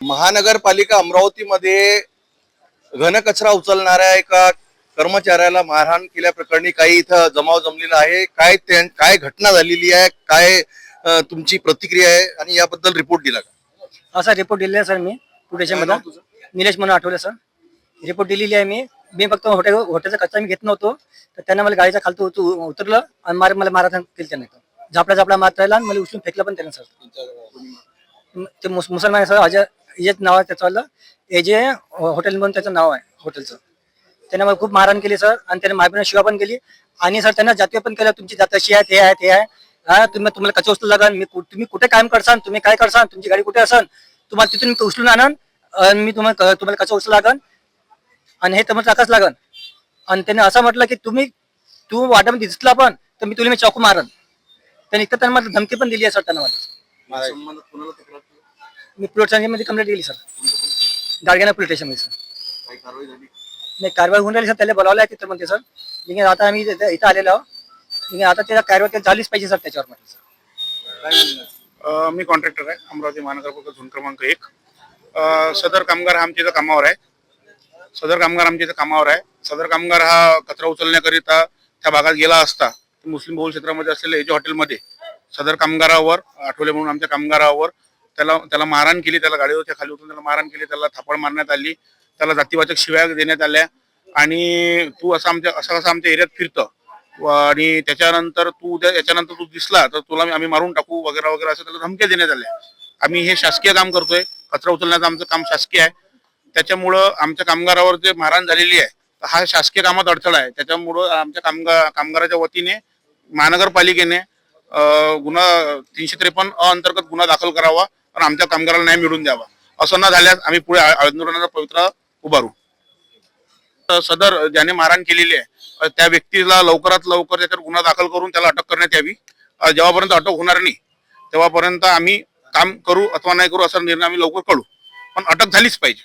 महानगरपालिका अमरावतीमध्ये घनकचरा उचलणाऱ्या एका कर्मचाऱ्याला मारहाण केल्याप्रकरणी काही इथं जमाव जमलेला आहे. काय काय घटना झालेली आहे? काय तुमची प्रतिक्रिया आहे? आणि याबद्दल रिपोर्ट दिला का? असा रिपोर्ट दिलेला आहे सर मी पुढेच्या निलेश म्हणून आठवलं सर. रिपोर्ट दिलेली आहे मी. मी फक्त हॉटेल हॉटेलचा कचरा मी घेत नव्हतो. तर त्यांना मला गाडीच्या खालतो उत- उतरलं आणि मार मला मारहाण केली त्याने. झापला मारता येईल आणि मला उचलून फेकलं पण त्याने सर. ते मुस- मुसलमान सर. अजय हेच नाव आहे त्याचं हे जे हॉटेल म्हणून त्याचं नाव आहे हॉटेलचं त्याने मला खूप मारहाण केली सर आणि त्याने मायबीना शिवा पण केली. आणि सर त्यांना जाती पण केलं. तुमची जात अशी आहे ते आहे ते आहे. हा तुम्ही तुम्हाला कच्चं उचलू लागाल मी कु- तुम्ही कुठे काम करसान? तुम्ही काय करसान? तुमची गाडी कुठे असन? तुम्हाला तिथून मी उचलून आणन. आणि मी तुम्हाला तुम्हाला कसं उचलू लागन? आणि हे तुम्हाला टाकाच लागन. आणि त्याने असं म्हटलं की तुम्ही तू वाटामध्ये दिसला पण तर मी तुला मी चाकू मारन. त्याने इतकं त्यांना मला धमकी पण दिली आहे सर त्यांना मला. मी पोलीसमध्ये कंप्लेंट केली सर गाडग्याना पोलीस स्टेशनमध्ये सर नाही कारवाई होऊन राहिली सर त्याला बोलावलं आहे तिथं म्हणते सर लेकिन आता आम्ही इथं इथं आलेलो आहोत. लेकिन आता त्याला कारवाई झालीच पाहिजे सर त्याच्यावर म्हटलं सर अ, मी कॉन्ट्रॅक्टर आहे अमरावती महानगरपालिका झोन क्रमांक एक. अ, सदर कामगार हा आमच्या इथं कामावर आहे. सदर कामगार आमच्या इथं कामावर आहे. सदर कामगार हा कचरा उचलण्याकरिता त्या भागात गेला असता मुस्लिम बहुल क्षेत्रामध्ये असलेल्या एजे हॉटेलमध्ये सदर कामगारावर आठवले म्हणून आमच्या कामगारावर त्याला त्याला मारहाण केली त्याला गाडीवरच्या खाली उतरून त्याला मारहाण केली त्याला थापड मारण्यात आली त्याला जातीवाचक शिव्या देण्यात आल्या. आणि तू असं आमच्या असं कसं आमच्या एरियात फिरतं. आणि त्याच्यानंतर तू उद्या याच्यानंतर तू दिसला तर तुला आम्ही मारून टाकू वगैरे वगैरे असं त्याला धमक्या देण्यात आल्या. आम्ही हे शासकीय काम करतोय. कचरा उचलण्याचं आमचं काम शासकीय आहे. त्याच्यामुळं आमच्या कामगारावर जे मारहाण झालेली आहे हा शासकीय कामात अडथळा आहे. त्याच्यामुळं आमच्या कामगार कामगाराच्या वतीने महानगरपालिकेने गुन्हा तीनशे त्रेपन्न अंतर्गत गुन्हा दाखल करावा. पण आमच्या कामगाराला न्याय मिळून द्यावा. असं न झाल्यास आम्ही पुढे आंदोलनाचा पवित्र उभारू. तर सदर ज्याने मारहाण केलेली आहे त्या व्यक्तीला लवकरात लवकर त्याच्यावर गुन्हा दाखल करून त्याला अटक करण्यात यावी. जेव्हापर्यंत अटक होणार नाही तेव्हापर्यंत आम्ही काम करू अथवा नाही करू असा निर्णय आम्ही लवकर कळू पण अटक झालीच पाहिजे.